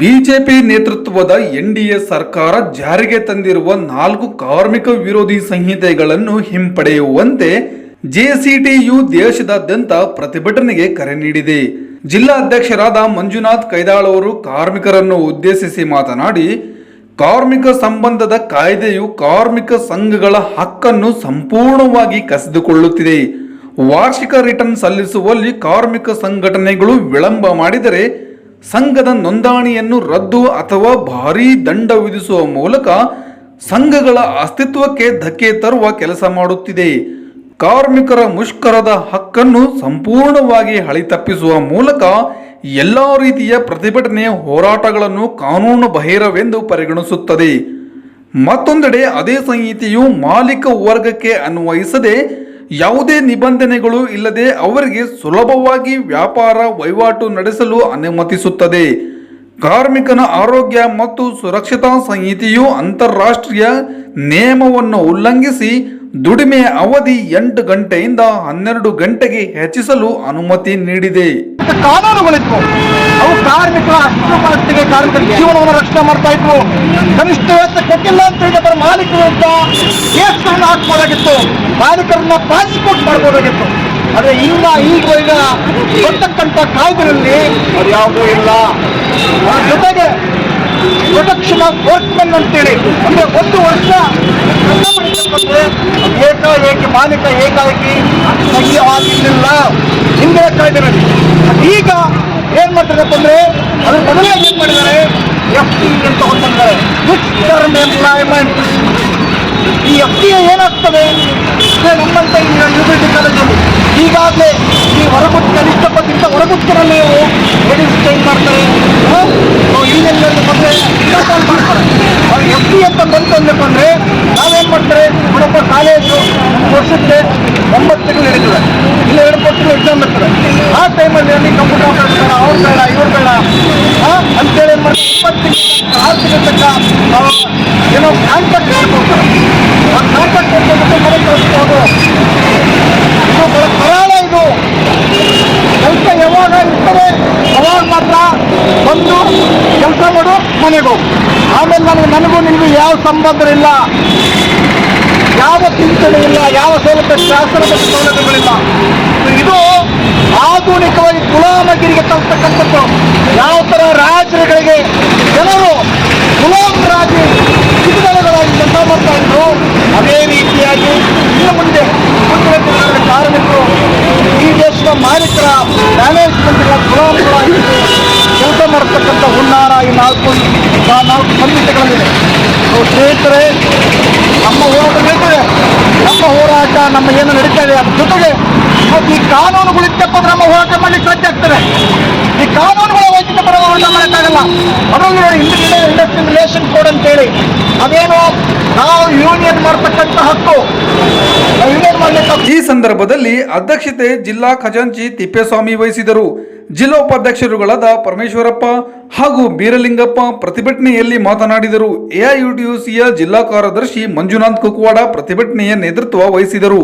BJP ನೇತೃತ್ವದ NDA ಸರ್ಕಾರ ಜಾರಿಗೆ ತಂದಿರುವ ನಾಲ್ಕು ಕಾರ್ಮಿಕ ವಿರೋಧಿ ಸಂಹಿತೆಗಳನ್ನು ಹಿಂಪಡೆಯುವಂತೆ ಜೆಸಿಟಿಯು ದೇಶದಾದ್ಯಂತ ಪ್ರತಿಭಟನೆಗೆ ಕರೆ ನೀಡಿದೆ. ಜಿಲ್ಲಾ ಅಧ್ಯಕ್ಷರಾದ ಮಂಜುನಾಥ್ ಕೈದಾಳ್ ಅವರು ಕಾರ್ಮಿಕರನ್ನು ಉದ್ದೇಶಿಸಿ ಮಾತನಾಡಿ, ಕಾರ್ಮಿಕ ಸಂಬಂಧದ ಕಾಯ್ದೆಯು ಕಾರ್ಮಿಕ ಸಂಘಗಳ ಹಕ್ಕನ್ನು ಸಂಪೂರ್ಣವಾಗಿ ಕಸಿದುಕೊಳ್ಳುತ್ತಿದೆ. ವಾರ್ಷಿಕ ರಿಟರ್ನ್ ಸಲ್ಲಿಸುವಲ್ಲಿ ಕಾರ್ಮಿಕ ಸಂಘಟನೆಗಳು ವಿಳಂಬ ಮಾಡಿದರೆ, ಸಂಘದ ನೋಂದಣಿಯನ್ನು ರದ್ದು ಅಥವಾ ಭಾರೀ ದಂಡ ವಿಧಿಸುವ ಮೂಲಕ ಸಂಘಗಳ ಅಸ್ತಿತ್ವಕ್ಕೆ ಧಕ್ಕೆ ತರುವ ಕೆಲಸ ಮಾಡುತ್ತಿದೆ. ಕಾರ್ಮಿಕರ ಮುಷ್ಕರದ ಹಕ್ಕನ್ನು ಸಂಪೂರ್ಣವಾಗಿ ಹಳಿತಪ್ಪಿಸುವ ಮೂಲಕ ಎಲ್ಲ ರೀತಿಯ ಪ್ರತಿಭಟನೆ ಹೋರಾಟಗಳನ್ನು ಕಾನೂನು ಬಹಿರವೆಂದು ಪರಿಗಣಿಸುತ್ತದೆ. ಮತ್ತೊಂದೆಡೆ ಅದೇ ಸಂಹಿತೆಯು ಮಾಲೀಕ ವರ್ಗಕ್ಕೆ ಅನ್ವಯಿಸದೆ ಯಾವುದೇ ನಿಬಂಧನೆಗಳು ಇಲ್ಲದೆ ಅವರಿಗೆ ಸುಲಭವಾಗಿ ವ್ಯಾಪಾರ ವಹಿವಾಟು ನಡೆಸಲು ಅನುಮತಿಸುತ್ತದೆ. ಕಾರ್ಮಿಕನ ಆರೋಗ್ಯ ಮತ್ತು ಸುರಕ್ಷತಾ ಸಂಹಿತೆಯು ಅಂತಾರಾಷ್ಟ್ರೀಯ ನಿಯಮವನ್ನು ಉಲ್ಲಂಘಿಸಿ ದುಡಿಮೆಯ ಅವಧಿ ಎಂಟು ಗಂಟೆಯಿಂದ ಹನ್ನೆರಡು ಗಂಟೆಗೆ ಹೆಚ್ಚಿಸಲು ಅನುಮತಿ ನೀಡಿದೆ. ಮತ್ತು ಕಾನೂನುಗಳಿದ್ವು. ಅವು ಕಾರ್ಮಿಕರ ಮಟ್ಟಿಗೆ ಕಾರ್ಮಿಕರ ಜೀವನವನ್ನು ರಕ್ಷಣೆ ಮಾಡ್ತಾ ಇದ್ರು ಕನಿಷ್ಠ ವೇತನ ಕೊಟ್ಟಿಲ್ಲ ಅಂತ ಹೇಳಿದ್ರೆ ಮಾಲೀಕರು ಅಂತ ಕೇಸ್ಗಳನ್ನು ಹಾಕ್ಬೋದಾಗಿತ್ತು. ಮಾಲೀಕರನ್ನ ಪ್ರಾಸಿಕ್ಯೂಟ್ ಮಾಡ್ಬೋದಾಗಿತ್ತು ಆದ್ರೆ ಈಗ ಈಗ ಈಗ ಬರ್ತಕ್ಕಂಥ ಕಾಯ್ದೆಯಲ್ಲಿ ಯಾವುದೂ ಇಲ್ಲ. ಜೊತೆಗೆ ಪ್ರೊಟೆಕ್ಷನ್ ಆಫ್ ವರ್ಕ್ಮೆನ್ ಅಂತೇಳಿ, ಅಂದ್ರೆ ಒಂದು ವರ್ಷ ಕೆಲಸ ಮಾಡಿದ್ರೆ ಏಕಾಏಕಿ ಮಾಲೀಕ ಏಕಾಏಕಿ ಸಹ್ಯವಾಗಿರಲಿಲ್ಲ ಹಿಂದಿನ ಕಾಯ್ದೆನಲ್ಲಿ ಈಗ ಏನ್ ಮಾಡ್ತಾರೆ ಅಂದ್ರೆ ಅದ್ರ ಬದಲಾಗಿ ಏನ್ ಮಾಡಿದ್ದಾರೆ. ಎಫ್ ಟಿ ಅಂತ ಹೊಂದಿದ್ದಾರೆ ಎಂಪ್ಲಾಯ್ಮೆಂಟ್ ಈ ಎಫ್ ಟಿ ಏನಾಗ್ತದೆ? ನಮ್ಮಂತ ಈಗ ಯೂನಿವರ್ಸಿಟಿ ಕಾಲೇಜಲ್ಲಿ ಈಗಾಗಲೇ ಈ ಹೊರಗುತ್ತ ಕನಿಷ್ಠ ಪತ್ರಿಕೆ ನೀವು ಲೇಡೀಸ್ ಚೇಂಜ್ ಮಾಡ್ತಾರೆ. ಇಲ್ಲೆಲ್ಲ ಬಂದರೆ ಮಾಡ್ತಾರೆ. ಎಫ್ ಟಿ ಅಂತ ಬಂತು ಅಂದ್ರೆ ನಾವೇನ್ ಮಾಡ್ತಾರೆ ಒಂಬತ್ತು ತಿಂಗಳು ನಡೀತದೆ ಇಲ್ಲ ಎರಡು ಪಟ್ಟು ಎಕ್ಸಾಮ್ ಇರ್ತದೆ ಆ ಟೈಮಲ್ಲಿ ಅಲ್ಲಿ ಕಂಪ್ಯೂಟರ್ ಬೇಡ ಅವ್ರು ಬೇಡ, ಇವ್ರು ಬೇಡ. ಅಂತೇಳಿ ಏನ್ ಮಾಡ್ತಾರೆ? ಇಪ್ಪತ್ತು ತಿಂಗಳು ತಿಂಗಳ ನಾವು ಏನೋ ಕಾಂಟ್ರಾಕ್ಟ್ ಮಾಡ್ಕೊಡ್ತಾರೆ. ಆ ಕಾಂಟ್ರಾಕ್ಟ್ ಮಾಡ್ಕೊಂಡು ಮನೆ ಕಳಿಸ್ಬೋದು ಇದು ಬಹಳ ಕರಾಳ ಇದು. ಕೆಲಸ ಯಾವಾಗ ಇರ್ತದೆ, ಅವಾಗ ಮಾತ್ರ ಬಂದು ಕೆಲಸ ಮಾಡು, ಮನೆಗೆ ಹೋಗು. ಆಮೇಲೆ ನನಗೆ ನನಗೂ ನಿಮಗೂ ಯಾವ ಸಂಬಂಧ ಇಲ್ಲ ಯಾವ ಚಿಂತನೆ ಇಲ್ಲ, ಯಾವ ಸೌಲಭ್ಯ ಶಾಸನ ಸೌಲಭ್ಯಗಳಿಲ್ಲ ಇದು ಆಧುನಿಕವಾಗಿ ಗುಲಾಮಗಿರಿಗೆ ತಲುಪತಕ್ಕಂಥದ್ದು ಯಾವ ಥರ ರಾಜರುಗಳಿಗೆ ಜನರು ಗುಲಾಮರಾಗಿ ಕಿಟುಕಲೆಗಳಾಗಿ ಕೆಲಸ ಮಾಡ್ತಾ ಇದ್ರು, ಅದೇ ರೀತಿಯಾಗಿ ಇನ್ನು ಮುಂದೆ ಮುಂದಿನ ಕಾರ್ಮಿಕರು ಈ ದೇಶದ ಮಾಲೀಕರ ಮ್ಯಾನೇಜ್ಮೆಂಟ್ಗಳ ಗುಲಾಮಗಳಾಗಿ ಕೆಲಸ ಮಾಡ್ತಕ್ಕಂಥ ಹುನ್ನಾರ ಈ ನಾಲ್ಕು ನಾಲ್ಕು ಸಂಹಿತೆಗಳಲ್ಲಿದೆ ಸ್ನೇಹಿತರೆ ನಮ್ಮ ಹೋರಾಟ ನಡೀತದೆ. ನಮ್ಮ ಹೋರಾಟ ನಮ್ಮ ಏನು ನಡೀತಾ ಇದೆ ಅದ್ರ ಜೊತೆಗೆ ಇವತ್ತು ಈ ಕಾನೂನುಗಳು ಇತ್ತಪ್ಪ ನಮ್ಮ ಹೋರಾಟ ಮಾಡಲಿಕ್ಕೆ ಸಾಧ್ಯ ಆಗ್ತದೆ. ಈ ಕಾನೂನುಗಳ ಹೋರಾಟ ಮಾಡೋಕ್ಕಾಗಲ್ಲ ಅದರಲ್ಲಿ ಇಂಡಿಯನ್ ಇಂಡಸ್ಟ್ರಿ ರಿಲೇಷನ್ ಕೋಡ್ ಅಂತೇಳಿ. ಅದೇನು ನಾವು ಯೂನಿಯನ್ ಮಾಡ್ತಕ್ಕಂಥ ಹಕ್ಕು. ಈ ಸಂದರ್ಭದಲ್ಲಿ ಅಧ್ಯಕ್ಷತೆ ಜಿಲ್ಲಾ ಖಜಾಂಚಿ ತಿಪ್ಪೇಸ್ವಾಮಿ ವಹಿಸಿದರು. ಜಿಲ್ಲಾ ಉಪಾಧ್ಯಕ್ಷರುಗಳಾದ ಪರಮೇಶ್ವರಪ್ಪ ಹಾಗೂ ಬೀರಲಿಂಗಪ್ಪ ಪ್ರತಿಭಟನೆಯಲ್ಲಿ ಮಾತನಾಡಿದರು. ಎಐಯುಟಿಯುಸಿಯ ಜಿಲ್ಲಾ ಕಾರ್ಯದರ್ಶಿ ಮಂಜುನಾಥ್ ಕುಕ್ವಾಡ ಪ್ರತಿಭಟನೆಯ ನೇತೃತ್ವ ವಹಿಸಿದರು.